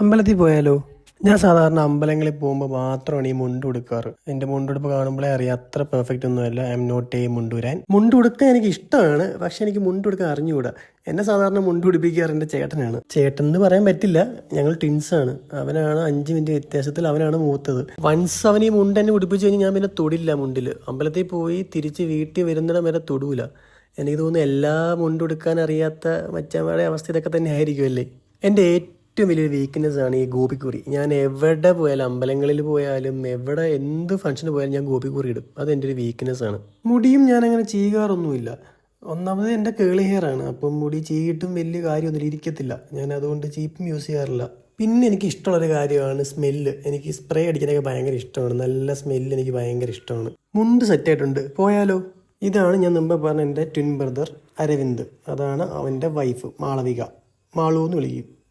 അമ്പലത്തിൽ പോയാലോ? ഞാൻ സാധാരണ അമ്പലങ്ങളിൽ പോകുമ്പോൾ മാത്രമാണ് ഈ മുണ്ട് ഉടുക്കാറ്. എന്റെ മുണ്ടുടുപ്പ് കാണുമ്പോഴേ അറിയാം അത്ര പെർഫെക്റ്റ് ഒന്നുമല്ല ഐ എം നോട്ട് എ മുണ്ടുരാൻ മുണ്ട് ഉടുക്കാൻ എനിക്ക് ഇഷ്ടമാണ്. പക്ഷെ എനിക്ക് മുണ്ട് ഉടുക്കാൻ അറിഞ്ഞുകൂടാ. എന്നെ സാധാരണ മുണ്ട് ഉടുപ്പിക്കാറ് എന്റെ ചേട്ടനാണ്. ചേട്ടൻ എന്ന് പറയാൻ പറ്റില്ല. ഞങ്ങൾ ട്വിൻസ് ആണ്. അവനാണ് അഞ്ച് മിനിറ്റ് വ്യത്യാസത്തിൽ അവനാണ് മൂത്തത്. വൺസ് അവൻ ഈ മുണ്ട് എന്നെ ഉടുപ്പിച്ച് കഴിഞ്ഞാൽ ഞാൻ പിന്നെ തൊടില്ല മുണ്ടിൽ അമ്പലത്തിൽ പോയി തിരിച്ച് വീട്ടിൽ വരുന്നിടം വരെ തൊടൂല. എനിക്ക് തോന്നുന്നു എല്ലാ മുണ്ടുടുക്കാൻ അറിയാത്ത മച്ചന്മാരുടെ അവസ്ഥ ഇതൊക്കെ തന്നെ ആയിരിക്കുമല്ലേ എന്റെ ഏറ്റവും വലിയൊരു വീക്ക്നെസ് ആണ് ഈ ഗോപിക്കുറി. ഞാൻ എവിടെ പോയാലും അമ്പലങ്ങളിൽ പോയാലും എവിടെ എന്ത് ഫംഗ്ഷന് പോയാലും ഞാൻ ഗോപിക്കുറി ഇടും. അത് എന്റെ ഒരു വീക്ക്നെസ് ആണ്. മുടിയും ഞാൻ അങ്ങനെ ചെയ്യാറൊന്നുമില്ല ഒന്നാമത് എന്റെ കേളി ഹെയർ ആണ്. അപ്പം മുടി ചീകിട്ടും വലിയ കാര്യമൊന്നുമില്ല ഇരിക്കത്തില്ല. ഞാൻ അതുകൊണ്ട് ചീപ്പും യൂസ് ചെയ്യാറില്ല. പിന്നെ എനിക്ക് ഇഷ്ടമുള്ളൊരു കാര്യമാണ് സ്മെല്ല് എനിക്ക് സ്പ്രേ അടിക്കാനൊക്കെ ഭയങ്കര ഇഷ്ടമാണ്. നല്ല സ്മെല്ല് എനിക്ക് ഭയങ്കര ഇഷ്ടമാണ്. മുണ്ട് സെറ്റായിട്ടുണ്ട് പോയാലോ? ഇതാണ് ഞാൻ മുമ്പ് പറഞ്ഞ എന്റെ ട്വിൻ ബ്രദർ അരവിന്ദ്. അതാണ് അവന്റെ വൈഫ് മാളവിക. മാളു എന്ന് വിളിക്കും.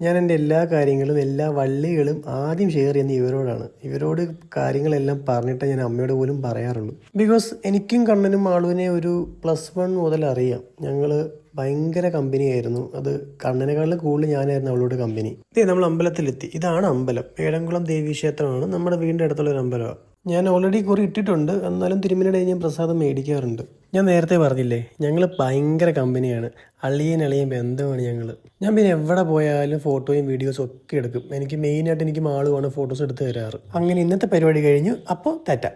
ഞാൻ എന്റെ എല്ലാ കാര്യങ്ങളും എല്ലാ വള്ളികളും ആദ്യം ഷെയർ ചെയ്യുന്ന ഇവരോടാണ്. ഇവരോട് കാര്യങ്ങളെല്ലാം പറഞ്ഞിട്ട് ഞാൻ അമ്മയോട് പോലും പറയാറുള്ളൂ. ബിക്കോസ് എനിക്കും കണ്ണനും ആളുവിനെ ഒരു പ്ലസ് വൺ മുതൽ അറിയാം. ഞങ്ങൾ ഭയങ്കര കമ്പനിയായിരുന്നു അത് കണ്ണനെക്കാളിൽ കൂടുതൽ ഞാനായിരുന്നു അവളോട് കമ്പനി ഇതേ നമ്മൾ അമ്പലത്തിലെത്തി. ഇതാണ് അമ്പലം. ഏഴംകുളം ദേവീ ക്ഷേത്രമാണ്. നമ്മുടെ വീടിന്റെ അടുത്തുള്ള ഒരു അമ്പലമാണ്. ഞാൻ ഓൾറെഡി കുറി ഇട്ടിട്ടുണ്ട്. എന്നാലും തിരുമലയുടെ ഞാൻ പ്രസാദം മേടിക്കാറുണ്ട്. ഞാൻ നേരത്തെ പറഞ്ഞില്ലേ ഞങ്ങൾ ഭയങ്കര കമ്പനിയാണ്. അളിയൻ അളിയൻ ബന്ധമാണ് ഞങ്ങൾ ഞാൻ പിന്നെ എവിടെ പോയാലും ഫോട്ടോയും വീഡിയോസും ഒക്കെ എടുക്കും. എനിക്ക് മെയിനായിട്ട് എനിക്ക് മാളുമാണ് ഫോട്ടോസ് എടുത്ത് തരാറ്. അങ്ങനെ ഇന്നത്തെ പരിപാടി കഴിഞ്ഞു. അപ്പോൾ തെറ്റ.